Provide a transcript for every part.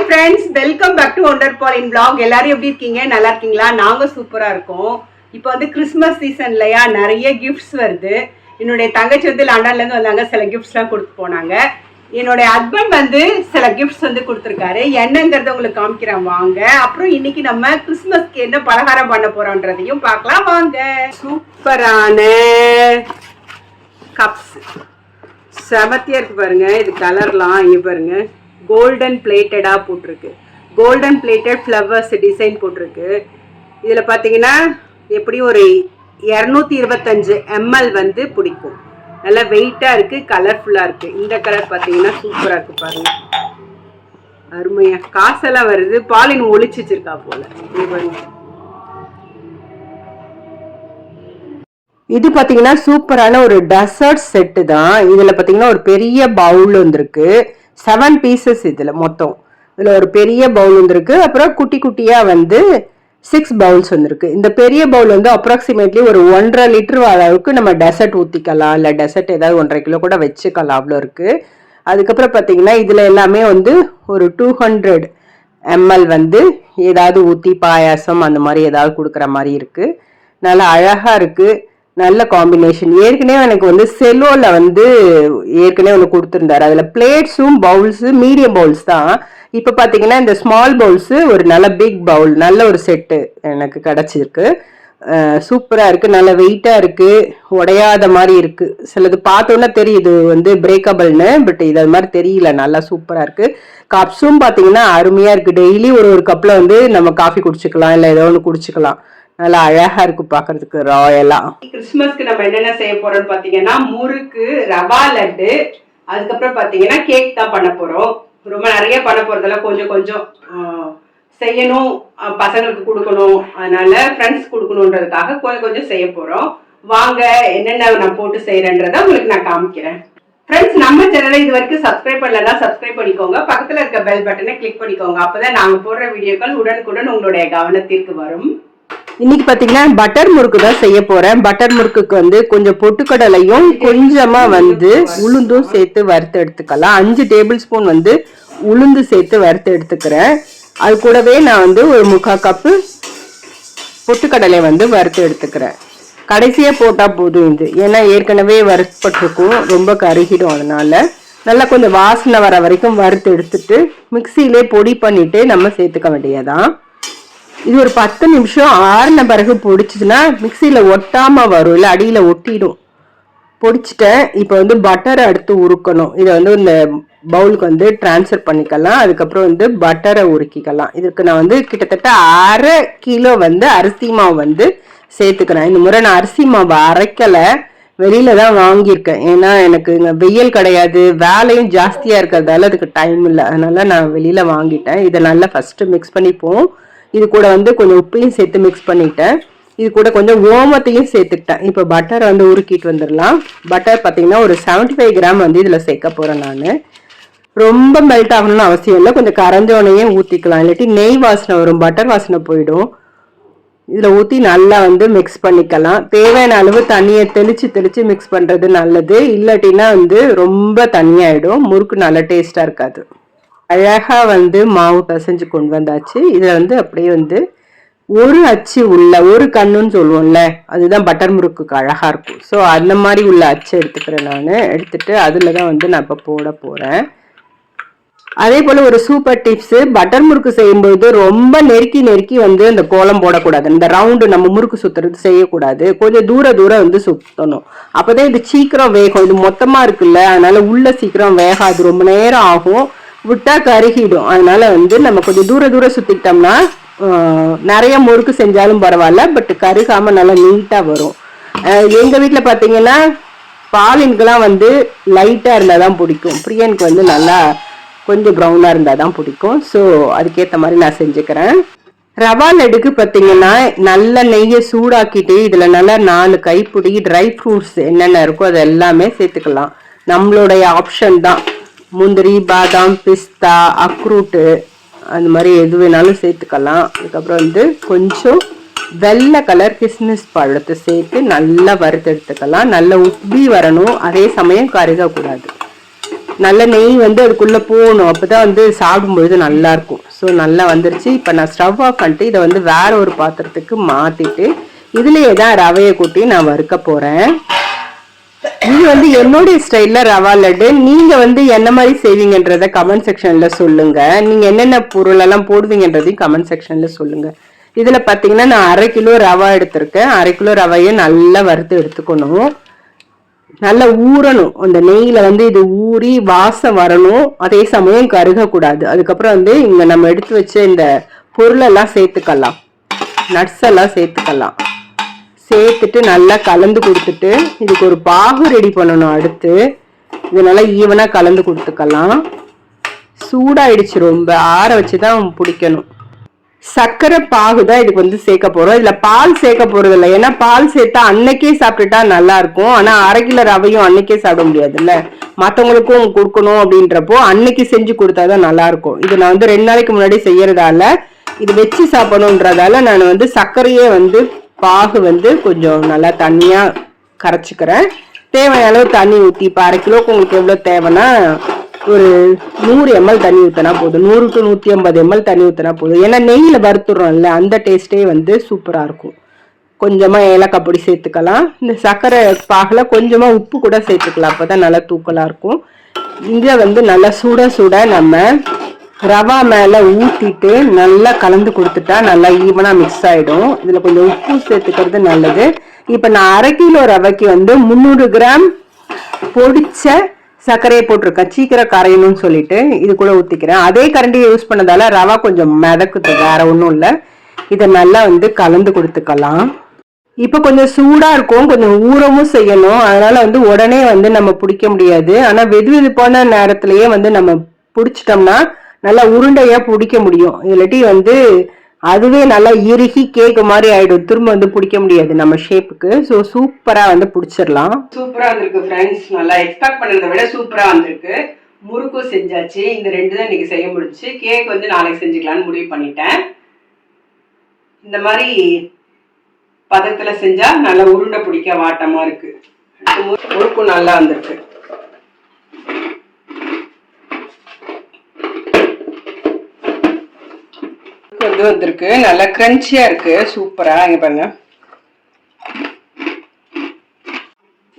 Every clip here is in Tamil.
Hi friends welcome back to wonder பாலின் பிளாக் எல்லாரும் எப்படி இருக்கீங்க? நல்லா இருக்கீங்களா? நாங்கள் சூப்பராக இருக்கோம். இப்போ வந்து கிறிஸ்மஸ் சீசன் இல்லையா நிறைய கிஃப்ட்ஸ் வருது. என்னுடைய தங்கச்சி வந்து லண்டன்லேருந்து வந்தாங்க. சில கிஃப்ட்ஸ்லாம் கொடுத்து போனாங்க. என்னுடைய ஹஸ்பண்ட் வந்து சில கிஃப்ட்ஸ் வந்து கொடுத்துருக்காரு. என்னங்கிறத உங்களுக்கு காமிக்கிறேன். வாங்க. அப்புறம் இன்னைக்கு நம்ம கிறிஸ்மஸ்க்கு என்ன பலகாரம் பண்ண போறோன்றதையும் பார்க்கலாம். வாங்க. சூப்பரான கப்ஸ் செமத்தியா இருக்கு பாருங்க. இது கலர்லாம் இங்கே பாருங்க. கோல்டன் பிளேட்டடாக போட்டிருக்கு. கோல்டன் பிளேட்டட் ஃப்ளவர்ஸ் டிசைன் போட்டிருக்கு. இதில் பார்த்தீங்கன்னா எப்படியும் ஒரு இரநூத்தி இருபத்தஞ்சு எம்எல் வந்து பிடிக்கும். நல்லா வெயிட்டாக இருக்குது கலர்ஃபுல்லாக இருக்குது இந்த கலர் பார்த்தீங்கன்னா சூப்பராக இருக்குது பாருங்கள் அருமையா. காசெல்லாம் வருது. பாலின் ஒழிச்சு வச்சிருக்கா போல் இது பார்த்தீங்கன்னா சூப்பரான ஒரு டெசர்ட் செட்டு தான். இதில் பார்த்தீங்கன்னா ஒரு பெரிய பவுல் வந்திருக்கு. செவன் பீசஸ் இதில் மொத்தம். இதில் ஒரு பெரிய பவுல் வந்துருக்கு. அப்புறம் குட்டி குட்டியாக வந்து சிக்ஸ் பவுல்ஸ் வந்திருக்கு. இந்த பெரிய பவுல் வந்து அப்ராக்சிமேட்லி ஒரு ஒன்றரை லிட்டர் அளவுக்கு நம்ம டெசர்ட் ஊற்றிக்கலாம் இல்லை டெசர்ட் ஏதாவது ஒன்றரை கிலோ கூட வச்சுக்கலாம். அவ்வளோ இருக்குது அதுக்கப்புறம் பார்த்தீங்கன்னா இதில் எல்லாமே வந்து ஒரு டூ ஹண்ட்ரட் எம்எல் வந்து ஏதாவது ஊற்றி பாயாசம் அந்த மாதிரி ஏதாவது கொடுக்குற மாதிரி இருக்குது நல்லா அழகாக இருக்குது நல்ல காம்பினேஷன் ஏற்கனவே எனக்கு வந்து செல்லோல வந்து ஏற்கனவே ஒன்று கொடுத்துருந்தாரு. அதில் பிளேட்ஸும் பவுல்ஸு மீடியம் பவுல்ஸ் தான். இப்போ பார்த்தீங்கன்னா இந்த ஸ்மால் பவுல்ஸு ஒரு நல்ல பிக் பவுல் நல்ல ஒரு செட்டு எனக்கு கிடச்சிருக்கு. சூப்பராக இருக்குது நல்ல வெயிட்டாக இருக்குது உடையாத மாதிரி இருக்குது சிலது பார்த்தோன்னா தெரியுது வந்து பிரேக்கபிள்னு பட் இது அது மாதிரி தெரியல. நல்லா சூப்பராக இருக்குது கப்ஸும் பார்த்தீங்கன்னா அருமையாக இருக்குது டெய்லி ஒரு ஒரு கப்பில் வந்து நம்ம காஃபி குடிச்சுக்கலாம் இல்லை ஏதோ ஒன்று குடிச்சுக்கலாம். நல்லா அழகா இருக்கு பாக்குறதுக்கு ராயலா. கிறிஸ்மஸ்க்கு நம்ம என்னென்ன செய்ய போறோம்னு பாத்தீங்கன்னா முறுக்கு ரவா லட்டு அதுக்கப்புறம் பாத்தீங்கன்னா கேக் தான் பண்ண போறோம். ரொம்ப நிறைய பண்ண போறதெல்லாம் கொஞ்சம் கொஞ்சம் செய்யணும். பசங்களுக்கு கொடுக்கணும். அதனால ஃப்ரெண்ட்ஸ் கொடுக்கணுன்றதுக்காக கொஞ்சம் கொஞ்சம் செய்ய போறோம். வாங்க என்னென்ன நான் போட்டு செய்யறேன்றத உங்களுக்கு நான் காமிக்கிறேன். ஃப்ரெண்ட்ஸ் நம்ம சேனலை இது வரைக்கும் சப்ஸ்கிரைப் பண்ணலன்னா சப்ஸ்கிரைப் பண்ணிக்கோங்க. பக்கத்தில் இருக்க பெல் பட்டனை கிளிக் பண்ணிக்கோங்க. அப்போதான் நாங்கள் போடுற வீடியோக்கள் உடனுக்குடன் உங்களுடைய கவனத்திற்கு வரும். இன்னைக்கு பாத்தீங்கன்னா பட்டர் முறுக்கு தான் செய்ய போறேன். பட்டர் முறுக்குக்கு வந்து கொஞ்சம் பொட்டுக்கடலையும் கொஞ்சமா வந்து உளுந்தும் சேர்த்து வறுத்து எடுத்துக்கலாம். அஞ்சு டேபிள் ஸ்பூன் வந்து உளுந்து சேர்த்து வறுத்து எடுத்துக்கிறேன். அது கூடவே நான் வந்து ஒரு முக்கால் கப்பு பொட்டுக்கடலை வந்து வறுத்து எடுத்துக்கிறேன். கடைசியா போட்டா போதும் இது. ஏன்னா ஏற்கனவே வறுப்பட்டிருக்கும் ரொம்ப கருகிடும் அதனால. நல்லா கொஞ்சம் வாசனை வர வரைக்கும் வறுத்து எடுத்துட்டு மிக்சியிலே பொடி பண்ணிட்டு நம்ம சேர்த்துக்க வேண்டியதான் இது ஒரு பத்து நிமிஷம் ஆறின பிறகு பொடிச்சதுன்னா மிக்சியில் ஒட்டாமல் வரும் இல்லை அடியில் ஒட்டிடும். பொடிச்சிட்டேன். இப்போ வந்து பட்டரை எடுத்து உருக்கணும். இதை வந்து இந்த பவுலுக்கு வந்து ட்ரான்ஸ்ஃபர் பண்ணிக்கலாம். அதுக்கப்புறம் வந்து பட்டரை உருக்கிக்கலாம். இதுக்கு நான் வந்து கிட்டத்தட்ட அரை கிலோ வந்து அரிசி மாவு வந்து சேர்த்துக்கிறேன். இந்த முறை நான் அரிசி மாவு அரைக்கலை. வெளியில தான் வாங்கியிருக்கேன். ஏன்னா எனக்கு இங்கே வெயில் கிடையாது. வேலையும் ஜாஸ்தியாக இருக்கிறதால அதுக்கு டைம் இல்லை. அதனால நான் வெளியில வாங்கிட்டேன். இதை நல்லா ஃபஸ்ட்டு மிக்ஸ் பண்ணிப்போம். இது கூட வந்து கொஞ்சம் உப்பையும் சேர்த்து மிக்ஸ் பண்ணிட்டேன் இது கூட கொஞ்சம் ஓமத்தையும் சேர்த்துக்கிட்டேன். இப்போ பட்டர் வந்து உருக்கிட்டு வந்துடலாம். பட்டர் பார்த்தீங்கன்னா ஒரு 75 ஃபைவ் கிராம் வந்து இதில் சேர்க்க போகிறேன் நான். ரொம்ப மெல்ட் ஆகணும்னு அவசியம் இல்லை. கொஞ்சம் கரைஞ்சோனையே ஊற்றிக்கலாம் இல்லாட்டி நெய் வாசனை வரும். பட்டர் வாசனை போயிடும். இதில் ஊற்றி நல்லா வந்து மிக்ஸ் பண்ணிக்கலாம். தேவையான அளவு தண்ணியை தெளித்து தெளித்து மிக்ஸ் பண்ணுறது நல்லது. இல்லாட்டினா வந்து ரொம்ப தண்ணியாயிடும். முறுக்கு நல்லா டேஸ்ட்டாக இருக்காது. அழகாக வந்து மாவு பிசைஞ்சு கொண்டு வந்தாச்சு. இதில் வந்து அப்படியே வந்து ஒரு அச்சு உள்ள ஒரு கண்ணுன்னு சொல்லுவோம்ல அதுதான் பட்டர் முறுக்குக்கு அழகாக இருக்கும். ஸோ அந்த மாதிரி உள்ள அச்சு எடுத்துக்கிறேன் நான். எடுத்துட்டு அதில் தான் வந்து நான் இப்போ போட போகிறேன் அதே போல் ஒரு சூப்பர் டிப்ஸு பட்டர் முறுக்கு செய்யும்போது ரொம்ப நெருக்கி நெருக்கி வந்து அந்த கோலம் போடக்கூடாது. இந்த ரவுண்டு நம்ம முறுக்கு சுற்றுறது செய்யக்கூடாது. கொஞ்சம் தூர தூரம் வந்து சுற்றணும் அப்போ தான் இது சீக்கிரம் வேகும். இது மொத்தமாக இருக்குல்ல அதனால உள்ள சீக்கிரம் வேகாது. ரொம்ப நேரம் ஆகும். விட்டா கருகிடும். அதனால வந்து நம்ம கொஞ்சம் தூர தூரம் சுத்திக்கிட்டோம்னா நிறைய முறுக்கு செஞ்சாலும் பரவாயில்ல பட் கருகாம நல்லா நீட்டா வரும். எங்க வீட்ல பாத்தீங்கன்னா பாலின்கெல்லாம் வந்து லைட்டா இருந்தாதான் பிடிக்கும். பிரியனுக்கு வந்து நல்லா கொஞ்சம் ப்ரௌனாக இருந்தால் தான் பிடிக்கும். ஸோ அதுக்கேற்ற மாதிரி நான் செஞ்சுக்கிறேன். ரவா லடுக்கு பார்த்தீங்கன்னா நல்ல நெய்யை சூடாக்கிட்டு இதில் நல்லா நாலு கைப்பிடி ட்ரை ஃப்ரூட்ஸ் என்னென்ன இருக்கோ அது எல்லாமே சேர்த்துக்கலாம். நம்மளுடைய ஆப்ஷன் தான். முந்திரி பாதாம் பிஸ்தா அக்ரூட்டு அந்த மாதிரி எது வேணாலும் சேர்த்துக்கலாம். அதுக்கப்புறம் வந்து கொஞ்சம் வெள்ளை கலர் கிஸ்மிஸ் பழத்தை சேர்த்து நல்லா வறுத்தெடுத்துக்கலாம். நல்லா உப்பி வரணும். அதே சமயம் கருகக்கூடாது. நல்ல நெய் வந்து அதுக்குள்ளே போகணும். அப்போ தான் வந்து சாப்பிடும்பொழுது நல்லாயிருக்கும். ஸோ நல்லா வந்துருச்சு. இப்போ நான் ஸ்டவ் ஆஃப் பண்ணிட்டு இதை வந்து வேற ஒரு பாத்திரத்துக்கு மாற்றிட்டு இதுலேயே தான் ரவையை கூட்டி நான் வறுக்க போகிறேன் இது வந்து என்னுடைய ஸ்டைல்ல ரவா லட்டு. நீங்க வந்து என்ன மாதிரி செய்வீங்கன்றத கமெண்ட் செக்ஷன்ல சொல்லுங்க. நீங்க என்னென்ன பொருள் எல்லாம் போடுவீங்கன்றதையும் கமெண்ட் செக்ஷன்ல சொல்லுங்க. இதுல பாத்தீங்கன்னா நான் அரை கிலோ ரவா எடுத்திருக்கேன். அரை கிலோ ரவையை நல்லா வறுத்து எடுத்துக்கணும். நல்லா ஊறணும். அந்த நெய்யில வந்து இது ஊறி வாசம் வரணும். அதே சமயம் கருகக்கூடாது. அதுக்கப்புறம் வந்து இங்க நம்ம எடுத்து வச்ச இந்த பொருளெல்லாம் சேர்த்துக்கலாம். நட்ஸ் எல்லாம் சேர்த்துக்கலாம். சேர்த்துட்டு நல்லா கலந்து கொடுத்துட்டு இதுக்கு ஒரு பாகு ரெடி பண்ணணும் அடுத்து. இது நல்லா ஈவனாக கலந்து கொடுத்துக்கலாம். சூடாயிடுச்சு ரொம்ப. ஆற வச்சு தான் பிடிக்கணும். சர்க்கரை பாகு தான் இதுக்கு வந்து சேர்க்க போகிறோம் இதில் பால் சேர்க்க போகிறது இல்லை. ஏன்னா பால் சேர்த்தா அன்னைக்கே சாப்பிட்டுட்டா நல்லா இருக்கும். ஆனா அரை கிலோ ரவையும் அன்னைக்கே சாப்பிட முடியாதுல்ல. மற்றவங்களுக்கும் கொடுக்கணும் அப்படின்றப்போ அன்னைக்கு செஞ்சு கொடுத்தாதான் நல்லா இருக்கும். இது நான் வந்து ரெண்டு நாளைக்கு முன்னாடி செய்யறதால இது வச்சு சாப்பிடணுன்றதால நான் வந்து சர்க்கரையே வந்து பாகு வந்து கொஞ்சம் நல்லா தண்ணியா கரைச்சிக்கிறேன். தேவையான அளவு தண்ணி ஊற்றி இப்போ அரை கிலோக்கு உங்களுக்கு எவ்வளோ தேவைன்னா ஒரு நூறு எம்எல் தண்ணி ஊற்றினா போதும். நூறு டு நூற்றி ஐம்பது எம்எல் தண்ணி ஊற்றினா போதும். ஏன்னா நெய்யில் வறுத்துடுறோம்ல அந்த டேஸ்ட்டே வந்து சூப்பராக இருக்கும். கொஞ்சமாக ஏலக்காய் பொடி சேர்த்துக்கலாம். இந்த சர்க்கரை பாகில் கொஞ்சமாக உப்பு கூட சேர்த்துக்கலாம். அப்போ தான் நல்லா தூக்கலாக இருக்கும். இங்கே வந்து நல்லா சுட சுட நம்ம ரவா மேலே ஊற்றிட்டு நல்லா கலந்து கொடுத்துட்டா நல்லா ஈவனாக மிக்ஸ் ஆகிடும் இதில் கொஞ்சம் உப்பு சேர்த்துக்கிறது நல்லது. இப்போ நான் அரை கிலோ ரவைக்கு வந்து முந்நூறு கிராம் பொடிச்ச சர்க்கரையை போட்டிருக்கேன். சீக்கிரம் கரையணும்னு சொல்லிட்டு இது கூட ஊற்றிக்கிறேன் அதே கரண்டியை யூஸ் பண்ணதால ரவா கொஞ்சம் மிதக்குது வேற ஒன்றும் இல்லை. இதை நல்லா வந்து கலந்து கொடுத்துக்கலாம். இப்போ கொஞ்சம் சூடாக இருக்கும். கொஞ்சம் ஊறவும் செய்யணும். அதனால் வந்து உடனே வந்து நம்ம பிடிக்க முடியாது. ஆனால் வெது வெதுப்பான நேரத்திலேயே வந்து நம்ம பிடிச்சிட்டோம்னா நல்லா உருண்டையா பிடிக்க முடியும். இல்லாட்டி வந்து அதுவே நல்லா இறுகி கேக் மாதிரி ஆயிடும். திரும்ப வந்து பிடிக்க முடியாது நம்ம ஷேப்புக்கு ஸோ சூப்பரா வந்து பிடிச்சிடலாம். சூப்பரா வந்திருக்கு ஃப்ரெண்ட்ஸ் நல்லா எக்ஸ்பெக்ட் பண்ணதை விட சூப்பரா வந்திருக்கு. முறுக்கும் செஞ்சாச்சு. இந்த ரெண்டு தான் இன்னைக்கு செய்ய முடிச்சு கேக் வந்து நாளைக்கு செஞ்சுக்கலாம்னு முடிவு பண்ணிட்டேன். இந்த மாதிரி பதத்துல செஞ்சா நல்லா உருண்டை பிடிக்க வாட்டமா இருக்கு. முறுக்கும் நல்லா வந்திருக்கு. வந்து வந்திருக்கு. நல்லா கிரன்ச்சியாக இருக்கு. சூப்பராக இங்கே பாருங்க.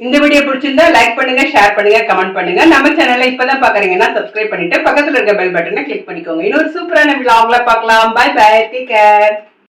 இந்த வீடியோ பிடிச்சிருந்தா லைக் பண்ணுங்க ஷேர் பண்ணுங்க கமெண்ட் பண்ணுங்க. நம்ம சேனலை இப்பதான் பாக்குறீங்கன்னா சப்ஸ்கிரைப் பண்ணிட்டு பக்கத்துல இருக்க பெல் பட்டனை கிளிக் பண்ணிக்கோங்க. இன்னொரு சூப்பரான விலாக்ல பார்க்கலாம் பை பை டேக் கேர்